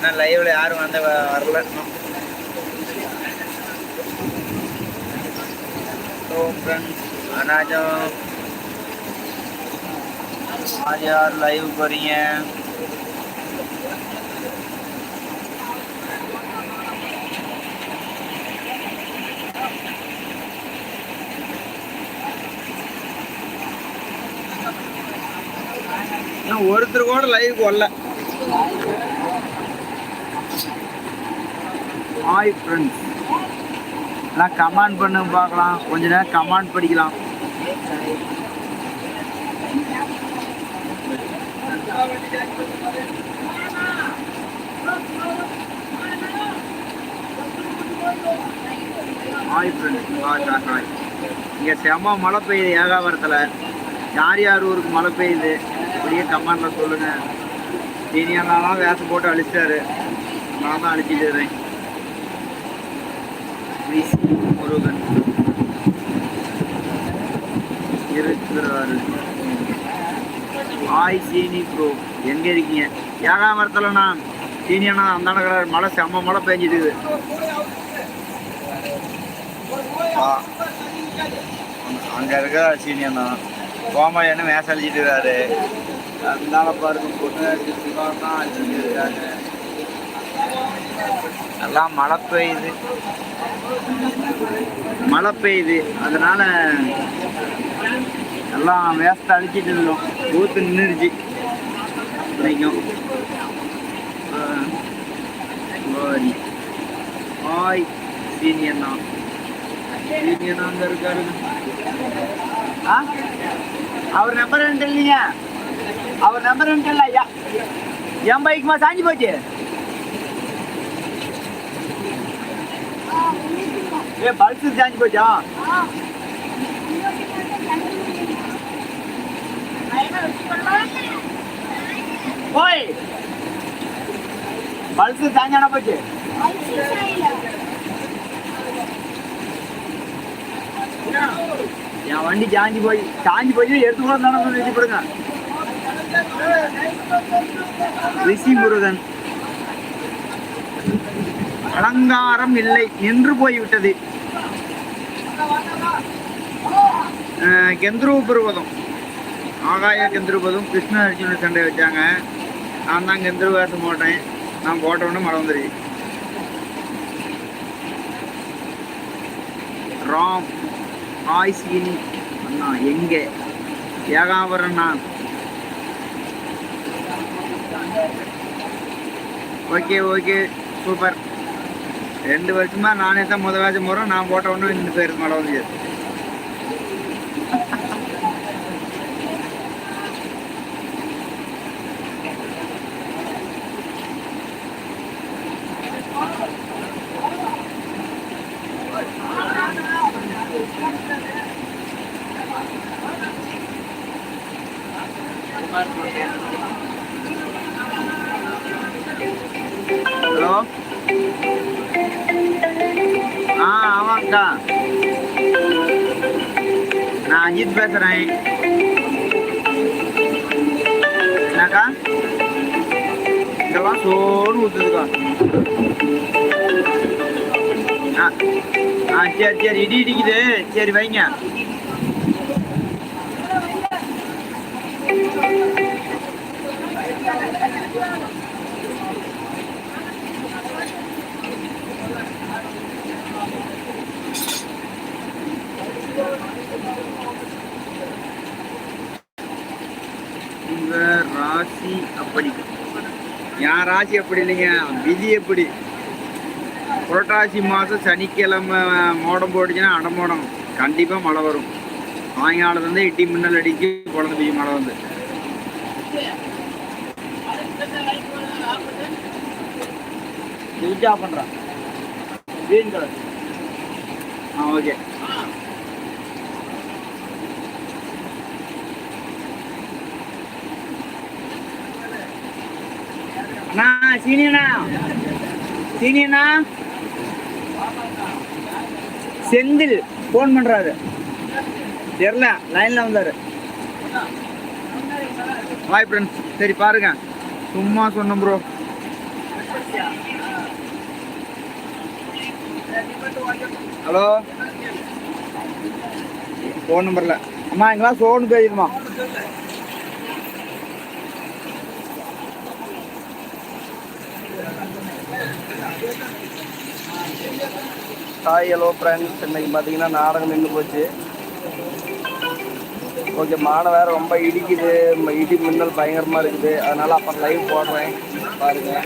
இன்னும் லைவ்ல யாரும் வந்து வரல. இன்னும் ஸோ ஃப்ரெண்ட்ஸ் யார் லைவ் போறீங்க? இன்னும் ஒருத்தர் கூட லைவுக்கு வரல. ஹாய் ஃப்ரெண்ட்ஸ் நான் கமெண்ட் பண்ண பார்க்கலாம். கொஞ்ச நேரம் கமெண்ட் படிக்கலாம். ஹாய் ஃப்ரெண்ட்ஸ் ஹாய் ஹாய் இங்கே செம்ம மழை பெய்யுது ஏகாவரத்தில். யார் யார் ஊருக்கு மழை பெய்யுது? அப்படியே கமாண்டில் சொல்லுங்கள் சீனியர்லாம் வேஷம் போட்டு அழிச்சிட்டாரு நான் தான் அழிச்சிட்டு இருக்கேன் ப்ளீஸ் முருகன் இருக்கிறாரு ஹாய் சீனி ப்ரோ எங்க இருக்கீங்க ஏகாமரத்துலண்ணா சீனி அண்ணா அந்த அண்ணன் மழை செம்ம மழை பெஞ்சிட்டு அங்க இருக்கிற சீனியண்ணா அண்ணா கோமாளின்னு மேச இருக்காரு அதனால பாருங்க பொண்ணு தான் அழிச்சிட்டு எல்லாம் மழை பெய்யுது. மழை பெய்யுது. அதனால எல்லாம் வேஸ்ட் அழிச்சிட்டு இருந்தோம். ஊத்து நின்றுச்சு கிடைக்கும் சரி. ஹாய் சீனியர் தான் சீனியர் அங்க இருக்காரு? ஆ? அவர் நம்பர் என்ன இல்லைங்க அவர் நம்பர் என்ன இல்லை ஐயா. என் பைக்குமா சாஞ்சி போச்சு. ஏ பல்சு சாஞ்சி போச்சா ஓய் பல்சு சாஞ்சானா போச்சு. என் வண்டி சாஞ்சி போய் சாஞ்சி போய் எடுத்து கூட தானே நிறுத்தி போடுங்க ரிஷி முருகன். அலங்காரம் இல்லை நின்று போய்விட்டது. கெந்திரூ பருவதம். ஆகாய கெந்துருபதம் கிருஷ்ண அர்ஜுன சண்டை வச்சாங்க. நான் தான் கெந்துரு வேஷம் போட்டேன். நான் போட்டவொன்னு மழை வந்துருச்சு. ராம் ஹாய் சீனி அண்ணா எங்கே? ஏகாவரண்ணா ஓகே ஓகே. சூப்பர். ரெண்டு வருஷமா நானே தான் முத வேஷம் போகிறேன் நான் போட்ட உடனே ரெண்டு பேருக்கு மழை வந்து. ஹலோ? அக்கா நான் அஜித் பேசுகிறேன் என்னக்கா இதெல்லாம் சோறு ஊற்றுதுக்கா ஆ ஆ சரி சரி இடி இடிக்குது சரி வைங்க உங்க ராசி அப்படி? என் ராசி அப்படி இல்லைங்க? விதி எப்படி? புரட்டாசி மாதம் சனிக்கிழமை மோடம் போட்டுச்சுன்னா அடமோடம். கண்டிப்பாக மழை வரும். சாயங்காலத்துலேருந்து இட்டி மின்னல் அடிக்கு குழந்தை பெய்யும் மழை வந்து. பண்ணுறான் ஆ ஓகே அண்ணா சீனியண்ணா சீனியண்ணா செந்தில் ஃபோன் பண்றாரு. தெரில லைன்ல வந்தாரு. ஹாய் ஃப்ரெண்ட்ஸ் சரி பாருங்க. சும்மா சொன்னோம் ப்ரோ ஹலோ ஃபோன் நம்பர்ல அம்மா இங்கெல்லாம் சோனு பேசிடுமா ஹாய் ஹலோ ஃப்ரெண்ட்ஸ் இன்னைக்கு பார்த்தீங்கன்னா நாடகம் நின்று போச்சு. ஓகே மானை வேறு ரொம்ப இடிக்குது. இடி மின்னல் பயங்கரமாக இருக்குது. அதனால் அப்புறம் லைவ் போடுறேன். பாருங்கள்